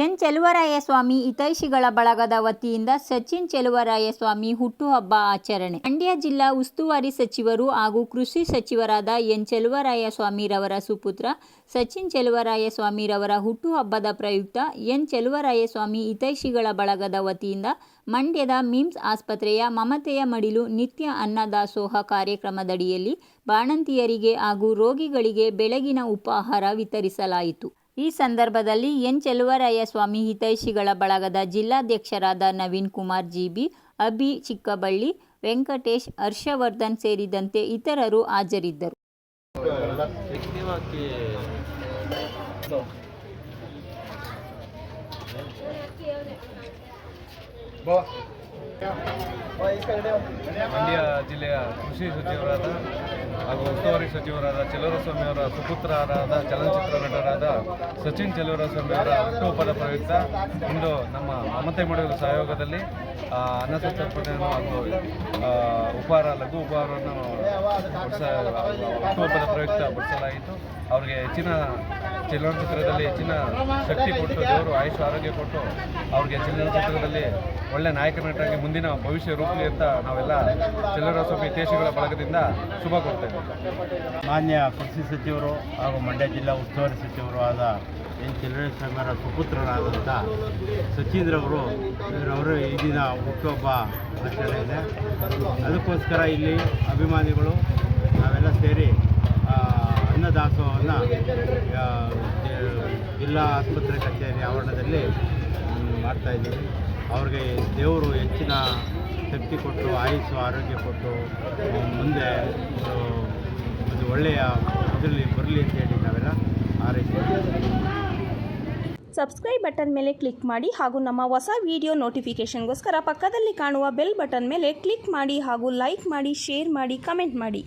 N Cheluvarayaswamy ಹಿತೈಷಿಗಳ ಬಳಗದ ವತಿಯಿಂದ ಸಚಿನ್ ಚೆಲುವರಾಯಸ್ವಾಮಿ ಹುಟ್ಟುಹಬ್ಬ ಆಚರಣೆ. ಮಂಡ್ಯ ಜಿಲ್ಲಾ ಉಸ್ತುವಾರಿ ಸಚಿವರು ಹಾಗೂ ಕೃಷಿ ಸಚಿವರಾದ ಎನ್ ಚೆಲುವರಾಯಸ್ವಾಮಿರವರ ಸುಪುತ್ರ, ಸಚಿನ್ ಚೆಲುವರಾಯಸ್ವಾಮಿರವರ ಹುಟ್ಟುಹಬ್ಬದ ಪ್ರಯುಕ್ತ ಎನ್ ಚೆಲುವರಾಯಸ್ವಾಮಿ ಹಿತೈಷಿಗಳ ಬಳಗದ ವತಿಯಿಂದ ಮಂಡ್ಯದ ಮಿಮ್ಸ್ ಆಸ್ಪತ್ರೆಯ ಮಮತೆಯ ಮಡಿಲು ನಿತ್ಯ ಅನ್ನದಾಸೋಹ ಕಾರ್ಯಕ್ರಮದಡಿಯಲ್ಲಿ ಬಾಣಂತಿಯರಿಗೆ ಹಾಗೂ ರೋಗಿಗಳಿಗೆ ಬೆಳಗಿನ ಉಪಾಹಾರ ವಿತರಿಸಲಾಯಿತು. ಈ ಸಂದರ್ಭದಲ್ಲಿ ಎನ್ ಚೆಲುವರಾಯಸ್ವಾಮಿ ಹಿತೈಷಿಗಳ ಬಳಗದ ಜಿಲ್ಲಾಧ್ಯಕ್ಷರಾದ ನವೀನ್ ಕುಮಾರ್ ಜಿಬಿ ಅಭಿ ಚಿಕ್ಕಬಳ್ಳಿ, ವೆಂಕಟೇಶ್, ಹರ್ಷವರ್ಧನ್ ಸೇರಿದಂತೆ ಇತರರು ಹಾಜರಿದ್ದರು. ಮಂಡ್ಯ ಜಿಲ್ಲೆಯ ಕೃಷಿ ಸಚಿವರಾದ ಹಾಗೂ ಉಸ್ತುವಾರಿ ಸಚಿವರಾದ ಚೆಲುವರಸ್ವಾಮಿಯವರ ಸುಪುತ್ರರಾದ ಚಲನಚಿತ್ರ ನಟರಾದ ಸಚಿನ್ ಚೆಲುವರಸ್ವಾಮಿಯವರ ಹುಟ್ಟುಹಬ್ಬದ ಪ್ರಯುಕ್ತ ಇಂದು ನಮ್ಮ ಮಮತೆ ಮಾಡುವ ಸಹಯೋಗದಲ್ಲಿ ಆ, ಅನ್ನ ಸಂತರ್ಪಣೆಯನ್ನು ಹಾಗೂ ಉಪಹಾರ ಲಘು ಉಪಹಾರವನ್ನು ಹುಟ್ಟುಹಬ್ಬದ ಪ್ರಯುಕ್ತ ಬಡಿಸಲಾಯಿತು. ಅವರಿಗೆ ಹೆಚ್ಚಿನ ಚಲನಚಿತ್ರದಲ್ಲಿ ಹೆಚ್ಚಿನ ಶಕ್ತಿ ಕೊಟ್ಟು, ದೇವರು ಆಯುಷ್, ಆರೋಗ್ಯ ಕೊಟ್ಟು ಅವ್ರಿಗೆ ಚಲನಚಿತ್ರದಲ್ಲಿ ಒಳ್ಳೆ ನಾಯಕ ನಟರಾಗಿ ಮುಂದಿನ ಭವಿಷ್ಯ ರೂಪಲಿ ಅಂತ ನಾವೆಲ್ಲ ಚಲನಸ್ವಾಮಿ ಹಿತೈಷಿಗಳ ಬಳಗದಿಂದ ಶುಭ ಕೊಡ್ತೇವೆ ಮಾನ್ಯ ಕೃಷಿ ಸಚಿವರು ಹಾಗೂ ಮಂಡ್ಯ ಜಿಲ್ಲಾ ಉಸ್ತುವಾರಿ ಸಚಿವರು ಆದ ಎನ್ ಚಲನಸ್ವಾಮಿಯವರ ಸುಪುತ್ರರಾದಂಥ ಅವರು, ಇವರವರು ಈ ದಿನ ಹುಟ್ಟುಹಬ್ಬ ಆಚರಣೆ ಇದೆ ಅದಕ್ಕೋಸ್ಕರ ಇಲ್ಲಿ ಅಭಿಮಾನಿಗಳು ನಾವೆಲ್ಲ ಸೇರಿ ಅನ್ನದಾಸೋಹವನ್ನು ಜಿಲ್ಲಾ ಆಸ್ಪತ್ರೆ ಕಚೇರಿ ಆವರಣದಲ್ಲಿ ಮಾಡ್ತಾ ಮಾಡ್ತಾಯಿದ್ದೀವಿ ಅವ್ರಿಗೆ ದೇವರು ಹೆಚ್ಚಿನ ಶಕ್ತಿ ಕೊಟ್ಟು, ಆಯುಸ್ಸು, ಆರೋಗ್ಯ ಕೊಟ್ಟು ಮುಂದೆ ಒಂದು ಒಳ್ಳೆಯ ಇದರಲ್ಲಿ ಬರಲಿ ಅಂತ ಹೇಳಿ ನಾವೆಲ್ಲ ಹಾರೈಸ್ತೀವಿ. ಸಬ್ಸ್ಕ್ರೈಬ್ ಬಟನ್ ಮೇಲೆ ಕ್ಲಿಕ್ ಮಾಡಿ ಹಾಗೂ ನಮ್ಮ ಹೊಸ ವಿಡಿಯೋ ನೋಟಿಫಿಕೇಷನ್ಗೋಸ್ಕರ ಪಕ್ಕದಲ್ಲಿ ಕಾಣುವ ಬೆಲ್ ಬಟನ್ ಮೇಲೆ ಕ್ಲಿಕ್ ಮಾಡಿ ಹಾಗೂ ಲೈಕ್ ಮಾಡಿ ಶೇರ್ ಮಾಡಿ ಕಮೆಂಟ್ ಮಾಡಿ.